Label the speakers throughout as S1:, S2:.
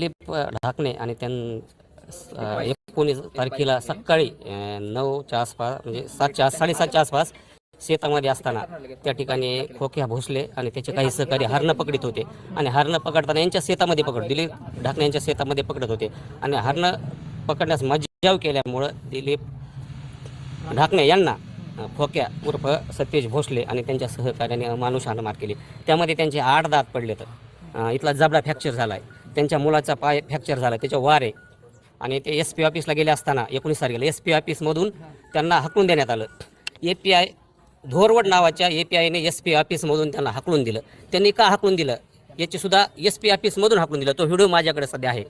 S1: दिलीप ढाकणे आणि त्यां एकोणीस तारखेला सकाळी नऊच्या आसपास म्हणजे सातच्या साडेसातच्या आसपास शेतामध्ये असताना त्या ठिकाणी खोक्या भोसले आणि त्याचे काही सहकारी हरणं पकडत होते. आणि हरणं पकडताना यांच्या शेतामध्ये पकड दिलीप ढाकणे यांच्या शेतामध्ये पकडत होते. आणि हरणं पकडण्यास मज्जाव केल्यामुळं दिलीप ढाकणे यांना खोक्या उर्फ सतेज भोसले आणि त्यांच्या सहकार्याने माणूस हाणमार केली. त्यामध्ये त्यांचे आठ दात पडले तर इथला जबडा फ्रॅक्चर झाला आहे त्यांच्या मुलाचा पाय फ्रॅक्चर झाला त्याच्या वारे आणि ते एस पी ऑफिसला गेले असताना एकोणीस तारखेला एस पी ऑफिसमधून त्यांना हाकलून देण्यात आलं. ए पी आय धोरवड नावाच्या ए पी आयने एस पी ऑफिसमधून त्यांना हाकलून दिलं. त्यांनी का हाकलून दिलं? याची सुद्धा एस पी ऑफिसमधून हाकलून दिलं. तो व्हिडिओ माझ्याकडे सध्या आहे.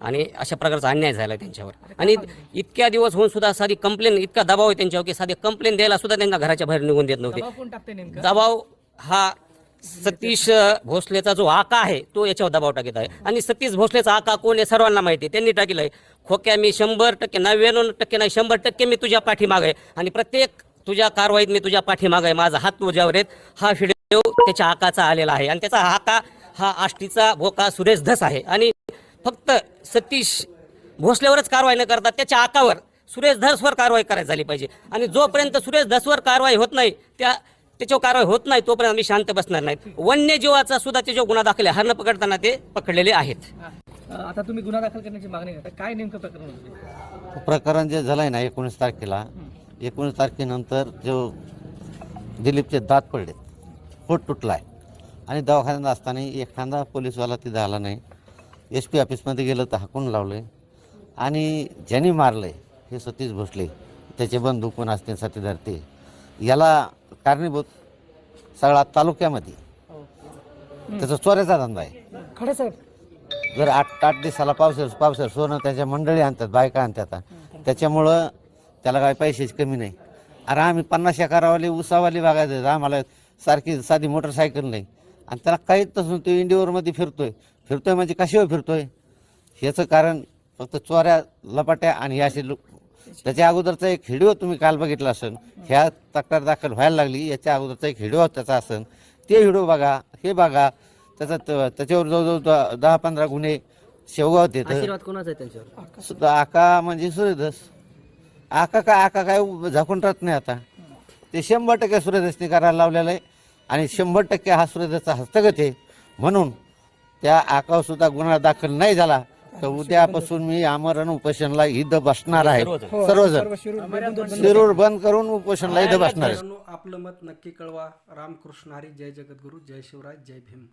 S1: आणि अशा प्रकारचा अन्याय झाला त्यांच्यावर. आणि इतक्या दिवस होऊन सुद्धा साधी कंप्लेन इतका दबाव आहे त्यांच्यावर की साधी कंप्लेन द्यायला सुद्धा त्यांना घराच्या बाहेर निघून देत नव्हते. दबाव हा सतीश भोसलेचा जो आका आहे तो याच्यावर दबाव टाकत आहे. आणि सतीश भोसलेचा आका कोण आहे सर्वांना माहिती आहे. त्यांनी टाकलं आहे खोक्या मी शंभर टक्के नव्याण्णव टक्के नाही शंभर टक्के मी तुझ्या पाठीमाग आहे. आणि प्रत्येक तुझ्या कारवाईत मी तुझ्या पाठीमाग आहे. माझा हात तुझ्यावर आहेत हा व्हिडिओ त्याच्या आकाचा आलेला आहे. आणि त्याचा आका हा आष्टीचा भोका सुरेश धस आहे. आणि फक्त सतीश भोसलेवरच कारवाई न करता त्याच्या आकावर सुरेश धसवर कारवाई करायला झाली पाहिजे. आणि जोपर्यंत सुरेश धसवर कारवाई होत नाही त्या त्याच्यावर कारवाई होत नाही तोपर्यंत आम्ही शांत बसणार नाहीत वन्यजीवाचा सुद्धा त्याच्यावर गुन्हा दाखल आहे हरण पकडताना ते पकडलेले आहेत.
S2: आता तुम्ही गुन्हा दाखल करण्याची मागणी करता. काय नेमकं प्रकरण होतं?
S3: प्रकरण जे झालं आहे ना एकोणीस तारखेला एकोणीस तारखेनंतर जो दिलीपचे दात पडले पोट तुटला आहे आणि दवाखान्यात असताना एखादा पोलीसवाला तिथं आला नाही. एस पी ऑफिसमध्ये गेलं तर हाकून लावलं आणि ज्यांनी मारलं हे सतीश भोसले त्याचे बंधू कोण असतील साथीदार ते. याला कारणीभूत सगळा तालुक्यामध्ये. त्याचा चोऱ्याचा धंदा आहे.
S2: साहेब.
S3: जर आठ आठ दिवसाला पावसाळ पावसाळ सोनं त्याच्या मंडळी आणतात बायका आणतात. त्याच्यामुळं त्याला काय पैशाची कमी नाही. अरे आम्ही पन्नास एकरावाले उसावाले बघायचं आम्हाला सारखी साधी मोटरसायकल नाही. आणि त्याला काहीच तसं तो इंडिओवरमध्ये फिरतोय. फिरतोय म्हणजे कशावर फिरतोय? ह्याचं कारण फक्त चोऱ्या लपाट्या आणि हे असे लोक त्याच्या अगोदरचा एक व्हिडिओ तुम्ही काल बघितला असेल ह्या तक्रार दाखल व्हायला लागली याच्या अगोदरचा एक व्हिडिओ त्याचा असेल ते व्हिडिओ बघा हे बघा त्याचा त्याच्यावर जवळजवळ दहा पंधरा गुन्हे शेवगाव सुद्धा आका म्हणजे सूर्यदास आका काय आका काय झाकून राहत नाही आता. ते शंभर टक्के सूर्यदासने करायला लावलेलं आहे आणि शंभर टक्के हा सूर्यदासचा हस्तगत आहे. म्हणून त्या आकावर सुद्धा गुन्हा दाखल नाही झाला. तर उद्यापासून मी आमरण उपोषणला इथं बसणार आहे. सर्वजण. शिरूर बंद करून उपोषणला इथं बसणार आहे.
S4: आपलं मत नक्की कळवा. रामकृष्ण हरी जय जगद्गुरू जय शिवराज जय भीम.